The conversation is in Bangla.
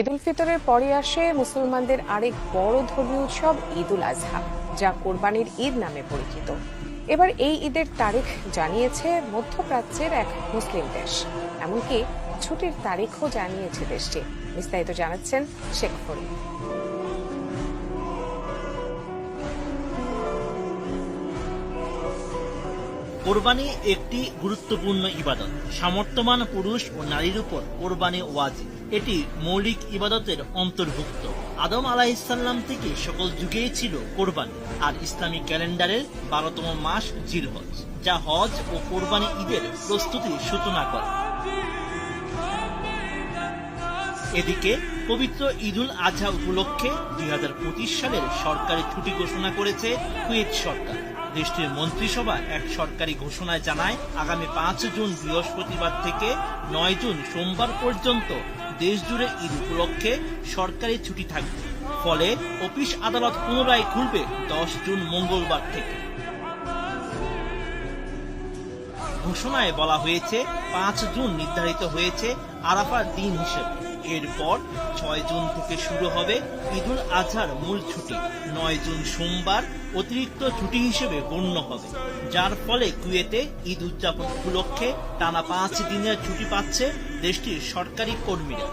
ঈদ উল ফিতরের পরে আসে মুসলমানদের আরেক বড় ধর্মীয় উৎসব ঈদ উল আজহা, যা কোরবানির ঈদ নামে পরিচিত। এবার এই ঈদের তারিখ জানিয়েছে মধ্যপ্রাচ্যের এক মুসলিম দেশ। এমনকি ছুটির তারিখও জানিয়েছে দেশটি। বিস্তারিত জানাচ্ছেন শেখ ফরিদ। কোরবানি একটি গুরুত্বপূর্ণ ইবাদত। সামর্থ্যবান পুরুষ ও নারীর উপর কোরবানি ওয়াজিব। এটি মৌলিক ইবাদতের অন্তর্ভুক্ত। আদম আলাহিসাল্লাম থেকে সকল যুগেই ছিল কোরবানি, আর ইসলামী ক্যালেন্ডারের বারোতম মাস জিলহজ, যা হজ ও কোরবানি ঈদের প্রস্তুতির সূচনা করে। এদিকে পবিত্র ঈদুল আজহা উপলক্ষে দুই হাজার পঁচিশ সালের সরকারি ছুটি ঘোষণা করেছে কুয়েত সরকার। দেশটির মন্ত্রিসভা এক সরকারি ঘোষণায় জানায়, আগামী পাঁচ জুন বৃহস্পতিবার থেকে নয় জুন সোমবার পর্যন্ত দেশ জুড়ে ঈদ উপলক্ষে সরকারি ছুটি থাকবে। ফলে অফিস আদালত পুনরায় খুলবে দশ জুন মঙ্গলবার থেকে। ঘোষণায় বলা হয়েছে, পাঁচ জুন নির্ধারিত হয়েছে আরাফার দিন হিসেবে। এরপর ছয় জুন থেকে শুরু হবে ঈদুল আজহার মূল ছুটি। নয় জুন সোমবার অতিরিক্ত ছুটি হিসেবে গণ্য হবে। যার ফলে কুয়েতে ঈদ উদযাপন উপলক্ষে টানা পাঁচ দিনের ছুটি পাচ্ছে দেশটির সরকারি কর্মীরা।